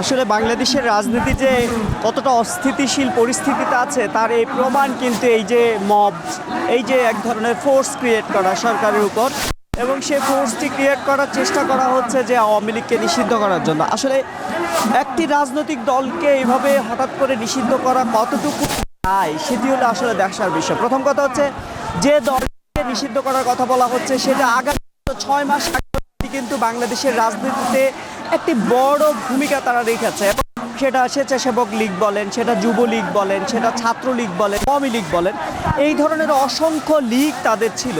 আসলে বাংলাদেশের রাজনীতি যে কতটা অস্থিতিশীল পরিস্থিতিতে আছে, তার এই প্রমাণ কিন্তু এই যে মব এই যে এক ধরনের ফোর্স ক্রিয়েট করা সরকারের উপর এবং সেই ফোর্সটি ক্রিয়েট করার চেষ্টা করা হচ্ছে যে আওয়ামী লীগকে নিষিদ্ধ করার জন্য। আসলে একটি রাজনৈতিক দলকে এইভাবে হঠাৎ করে নিষিদ্ধ করা কতটুকু দায় সেটি হলো আসলে দেখার বিষয়। প্রথম কথা হচ্ছে, যে দলকে নিষিদ্ধ করার কথা বলা হচ্ছে, সেটা আগামী ছয় মাস কিন্তু বাংলাদেশের রাজনীতিতে একটি বড় ভূমিকা তারা রেখেছে। সেটা স্বেচ্ছাসেবক লীগ বলেন, সেটা যুবলীগ বলেন, সেটা ছাত্রলীগ বলেন, আওয়ামী লীগ বলেন, এই ধরনের অসংখ্য লীগ তাদের ছিল।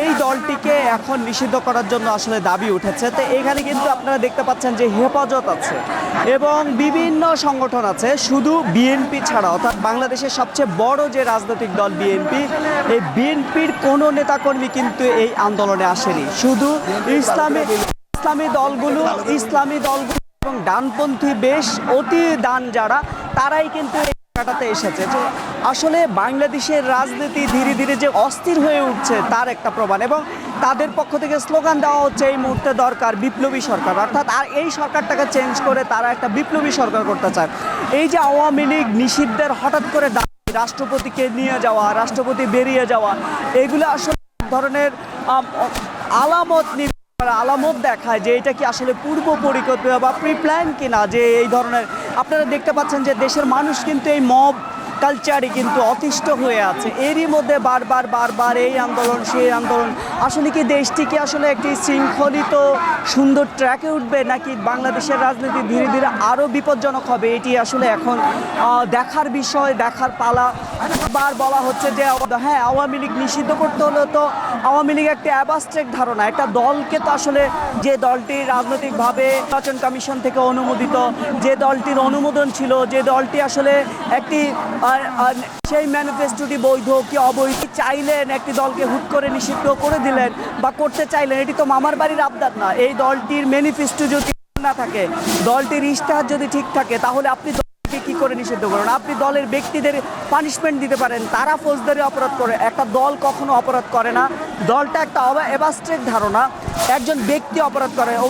এই দলটিকে এখন নিষিদ্ধ করার জন্য আসলে দাবি উঠেছে। তো এখানে কিন্তু আপনারা দেখতে পাচ্ছেন যে হেফাজত আছে এবং বিভিন্ন সংগঠন আছে, শুধু বিএনপি ছাড়া। অর্থাৎ বাংলাদেশের সবচেয়ে বড় যে রাজনৈতিক দল বিএনপি, এই বিএনপির কোনো নেতাকর্মী কিন্তু এই আন্দোলনে আসেনি। শুধু ইসলামী ইসলামী দলগুলো ইসলামী দলগুলো এবং ডানপন্থী বেশ অতি দান যারা, তারাই কিন্তু জায়গাটাতে এসেছে। আসলে বাংলাদেশের রাজনীতি ধীরে ধীরে যে অস্থির হয়ে উঠছে, তার একটা প্রমাণ এবং তাদের পক্ষ থেকে স্লোগান দেওয়া হচ্ছে, এই মুহূর্তে দরকার বিপ্লবী সরকার। অর্থাৎ আর এই সরকারটাকে চেঞ্জ করে তারা একটা বিপ্লবী সরকার করতে চায়। এই যে আওয়ামী লীগ নিষিদ্ধের হঠাৎ করে রাষ্ট্রপতিকে নিয়ে যাওয়া, রাষ্ট্রপতি বেরিয়ে যাওয়া, এগুলো আসলে ধরনের আলামত আলামত দেখায় যে এটা কি আসলে পূর্ব পরিকল্পনা বা প্রি প্ল্যান কিনা? যে এই ধরনের আপনারা দেখতে পাচ্ছেন যে দেশের মানুষ কিন্তু এই মব কালচারে কিন্তু অতিষ্ঠ হয়ে আছে। এরই মধ্যে বারবার বারবার এই আন্দোলন, সেই আন্দোলন। আসলে কি দেশটিকে আসলে একটি শৃঙ্খলিত, সুন্দর ট্র্যাকে উঠবে, নাকি বাংলাদেশের রাজনীতি ধীরে ধীরে আরও বিপজ্জনক হবে? এটি আসলে এখন দেখার বিষয়, দেখার পালা। বার বলা হচ্ছে যে হ্যাঁ আওয়ামী লীগ নিষিদ্ধ করতে হলে তো। আওয়ামী লীগ একটি অ্যাবাস্ট্রেক ধারণা। একটা দলকে তো আসলে যে দলটি রাজনৈতিকভাবে নির্বাচন কমিশন থেকে অনুমোদিত, যে দলটির অনুমোদন ছিল, যে দলটি আসলে একটি সেই ম্যানিফেস্টোটি বৈধ কি অবৈধ? চাইলেন একটি দলকে হুট করে নিষিদ্ধ করে দিলেন বা করতে চাইলেন, এটি তো মামার বাড়ির আবদার না। এই দলটির ম্যানিফেস্টো যদি না থাকে, দলটির ইশতেহার যদি ঠিক থাকে, তাহলে আপনি দলকে কি করে নিষিদ্ধ করুন আপনি দলের ব্যক্তিদের পানিশমেন্ট দিতে পারেন, তারা ফৌজদারি অপরাধ করে। একটা দল কখনো অপরাধ করে না। দলটা একটা অ্যাবাস্ট্রেক ধারণা। একজন ব্যক্তি অপরাধ করে।